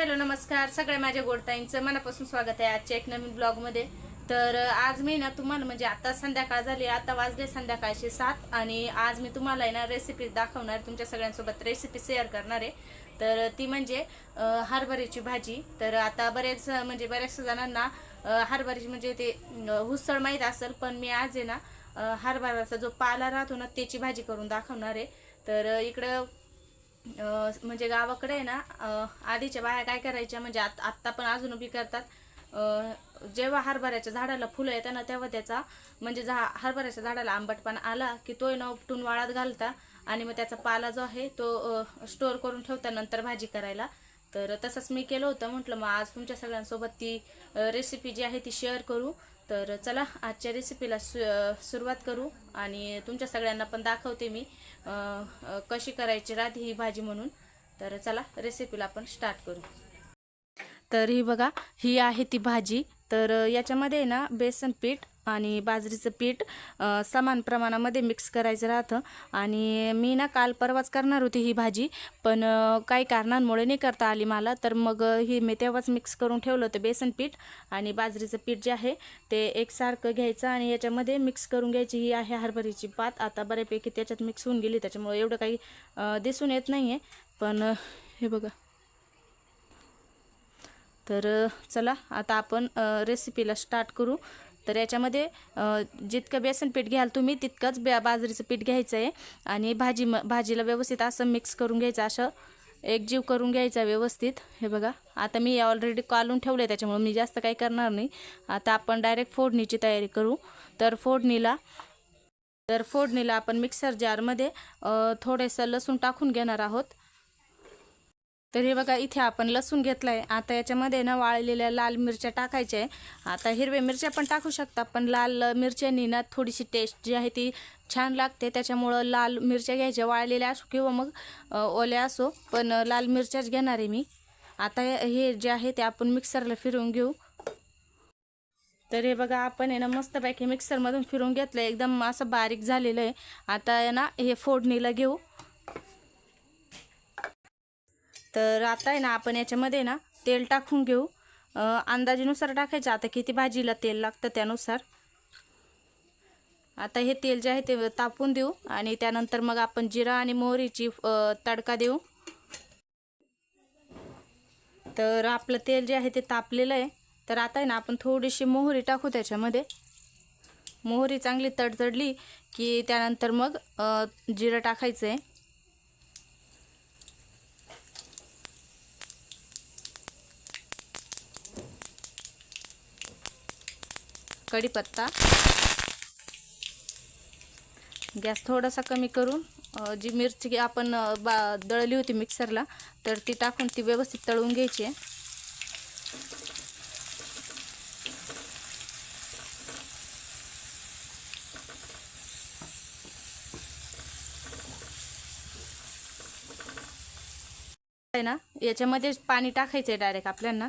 Hello नमस्कार. सगळ्या माझ्या गोडताईंचं मनापासून स्वागत आहे आजच्या एक नवीन ब्लॉगमध्ये. तर आज मी ना तुम्हाला म्हणजे आता संध्याकाळ झाली आता वाजले संध्याकाळचे सात आणि आज मी तुम्हाला आहे ना रेसिपी दाखवणार तुमच्या सगळ्यांसोबत रेसिपी शेअर करणार आहे. तर ती म्हणजे हरभऱ्याची भाजी. तर आता बरेच म्हणजे बऱ्याच जणांना हरभऱ्याची म्हणजे ते हुसळ माहीत असेल पण मी आज आहे ना हरभऱ्याचा जो पाला राहतो ना त्याची भाजी करून दाखवणार आहे. तर इकडं म्हणजे गावाकडे आहे ना आधीच्या बाया काय करायच्या म्हणजे आत आत्ता पण अजून उभी करतात. जेव्हा हरभऱ्याच्या झाडाला फुलं येतात ना तेव्हा त्याचा म्हणजे झा हरभऱ्याच्या झाडाला आंबटपणा आला की तो न उपटून वाळत घालता आणि मग त्याचा पाला जो आहे तो स्टोअर करून ठेवता नंतर भाजी करायला. तर तसंच मी केलं होतं म्हटलं मग आज तुमच्या सगळ्यांसोबत ती रेसिपी जी आहे ती शेअर करू. तर चला आजच्या रेसिपीला सु सुरुवात करू आणि तुमच्या सगळ्यांना पण दाखवते मी कशी करायची राधी ही भाजी म्हणून. तर चला रेसिपीला आपण स्टार्ट करू. तर ही बघा ही आहे ती भाजी. तर याच्यामध्ये आहे ना बेसन पीठ आणि बाजरीचं पीठ समान प्रमाणामध्ये मिक्स करायचं राहतं. आणि मी ना काल परवाच करणार होती ही भाजी पण काही कारणांमुळे नाही करता आली मला. तर मग ही मी तेव्हाच मिक्स करून ठेवलं होतं बेसन पीठ आणि बाजरीचं पीठ जे आहे ते एकसारखं घ्यायचं आणि याच्यामध्ये मिक्स करून घ्यायची ही आहे हरभरीची पात. आता बऱ्यापैकी त्याच्यात मिक्स होऊन गेली त्याच्यामुळे एवढं काही दिसून येत नाही आहे पण हे बघा. तर चला आता आपण रेसिपीला स्टार्ट करू. तर याच्यामध्ये जितकं बेसन पीठ घ्याल तुम्ही तितकंच बे बाजरीचं पीठ घ्यायचं आहे आणि भाजी म भाजीला व्यवस्थित असं मिक्स करून घ्यायचं असं एकजीव करून घ्यायचा व्यवस्थित. हे बघा आता मी ऑलरेडी कालून ठेवलं आहे त्याच्यामुळे मी जास्त काही करणार नाही. आता आपण डायरेक्ट फोडणीची तयारी करू. तर फोडणीला तर फोडणीला आपण मिक्सर जारमध्ये थोडेसं लसूण टाकून घेणार आहोत. तर हे बघा इथे आपण लसूण घेतलं आहे आता याच्यामध्ये ना वाळलेल्या लाल मिरच्या टाकायच्या आहे. आता हिरव्या मिरच्या पण टाकू शकता पण लाल मिरच्यांनी ना थोडीशी टेस्ट जी आहे ती छान लागते. त्याच्यामुळं लाल मिरच्या घ्यायच्या वाळलेल्या असो किंवा मग ओल्या असो पण लाल मिरच्याच घेणार आहे मी. आता हे- हे जे आहे ते आपण मिक्सरला फिरवून घेऊ. तर हे बघा आपण आहे ना मस्तपैकी मिक्सरमधून फिरून घेतलं एकदम असं बारीक झालेलं आहे. आता आहे ना हे फोडणीला घेऊ. तर आता आहे ना आपण याच्यामध्ये ना तेल टाकून घेऊ. अंदाजेनुसार टाकायचं. आता किती भाजीला तेल लागतं त्यानुसार. आता हे तेल जे आहे ते तापून देऊ आणि त्यानंतर मग आपण जिरा आणि मोहरीची तडका देऊ. तर आपलं तेल जे आहे ते तापलेलं आहे. तर आता आहे ना आपण थोडीशी मोहरी टाकू त्याच्यामध्ये. मोहरी चांगली तडतडली की त्यानंतर मग जिरं टाकायचं आहे कढीपत्ता. गॅस थोडासा कमी करून जी मिरची आपण बा दळली होती मिक्सरला तर ती टाकून ती व्यवस्थित तळून घ्यायची आहे. ना याच्यामध्येच पाणी टाकायचं आहे डायरेक्ट आपल्याला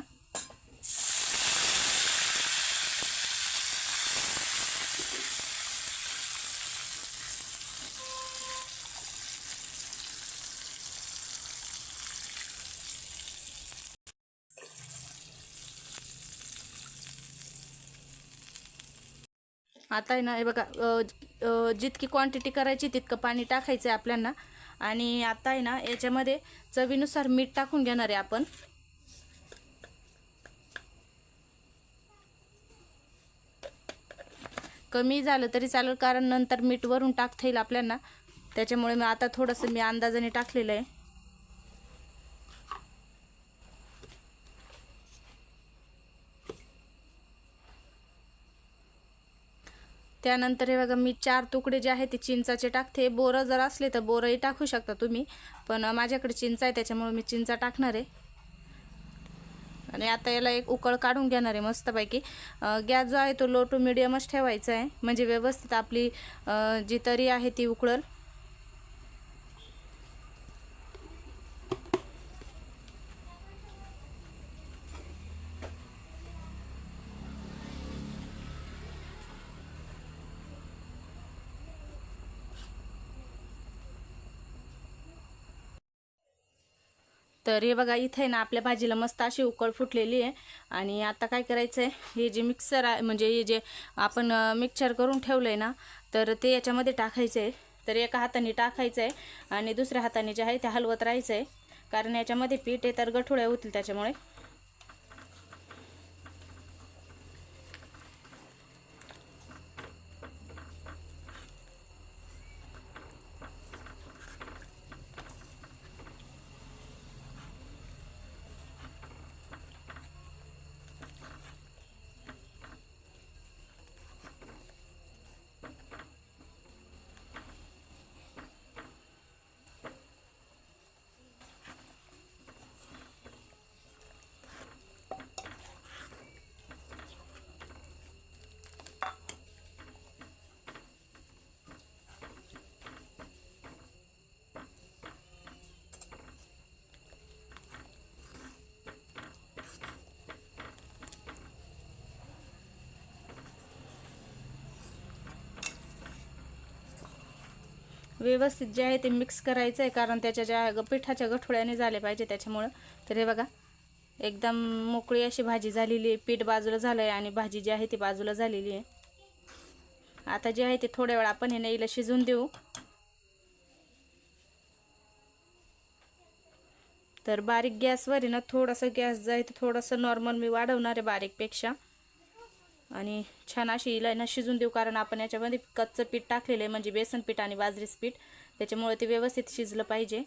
आता आहे ना हे बघा जितकी क्वांटिटी करायची तितकं पाणी टाकायचं आहे आपल्याला आणि आता आहे ना याच्यामध्ये चवीनुसार मीठ टाकून घेणार आहे आपण. कमी झालं तरी चालेल कारण नंतर मीठ वरून टाकता येईल आपल्याला त्याच्यामुळे मी आता थोडंसं मी अंदाजाने टाकलेलं आहे. त्यानंतर हे बघा मी चार तुकडे जे आहे ते चिंचाचे टाकते. बोरं जर असले तर बोरंही टाकू शकता तुम्ही. पण माझ्याकडे चिंचा आहे त्याच्यामुळे मी चिंचा टाकणार आहे. आणि आता याला एक उकळ काढून घेणार आहे मस्तपैकी. गॅस जो आहे तो लो टू मिडियमच ठेवायचा आहे. म्हणजे व्यवस्थित आपली जी तरी आहे ती उकळल. तर हे बघा इथे ना आपल्या भाजीला मस्त अशी उकळ फुटलेली आहे. आणि आता काय करायचं आहे हे जे मिक्सर आहे म्हणजे हे जे आपण मिक्सर करून ठेवलं आहे ना तर ते याच्यामध्ये टाकायचं आहे तर एका हाताने टाकायचं आहे आणि दुसऱ्या हाताने जे आहे ते हलवत राहायचं आहे कारण याच्यामध्ये पीठ आहे तर गठुळ्या होतील त्याच्यामुळे. व्यवस्थित जे आहे ते मिक्स करायचं आहे कारण त्याच्या ज्या पिठाच्या गठोड्याने झाले पाहिजे त्याच्यामुळं. तर हे बघा एकदम मोकळी अशी भाजी झालेली आहे. पीठ बाजूला झालं आहे आणि भाजी जी आहे ती बाजूला झालेली आहे. आता जे आहे ते थोड्या वेळ आपण हे नेईला शिजून देऊ. तर बारीक गॅसवर आहे ना थोडंसं गॅस जे आहे ते थोडंसं नॉर्मल मी वाढवणार आहे बारीकपेक्षा. आणि छान अशी हिला शिजून देऊ कारण आपण याच्यामध्ये कच्चं पीठ टाकलेलं आहे म्हणजे बेसन पीठ आणि बाजरीचं पीठ. त्याच्यामुळे ते व्यवस्थित शिजलं पाहिजे.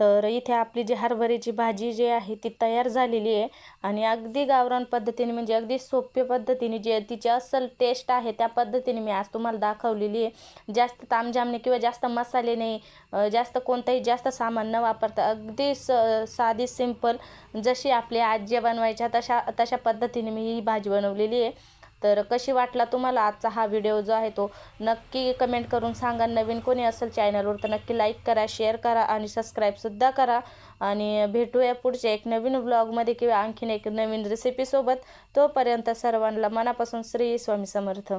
तर इथे आपली जी हरभऱ्याची भाजी जी आहे ती तयार झालेली आहे. आणि अगदी गावरान पद्धतीने म्हणजे अगदी सोप्या पद्धतीने जे तिची असल टेस्ट आहे त्या पद्धतीने मी आज तुम्हाला दाखवलेली आहे. जास्त तामझामने किंवा जास्त मसाले नाही जास्त कोणताही जास्त सामान न वापरता अगदी स साधी सिंपल जशी आपली आज्या बनवायच्या तशा तशा पद्धतीने मी ही भाजी बनवलेली आहे. तर कशी वाटला तुम्हाला आजचा हा व्हिडिओ जो आहे तो? नक्की कमेंट करून सांगा. नवीन कोणी असेल चॅनलवर तर नक्की लाईक करा शेअर करा आणि सबस्क्राईबसुद्धा करा. आणि भेटूया पुढच्या एक नवीन व्लॉगमध्ये किंवा आणखीन एक नवीन रेसिपीसोबत तोपर्यंत सर्वांना मनापासून श्री स्वामी समर्थ.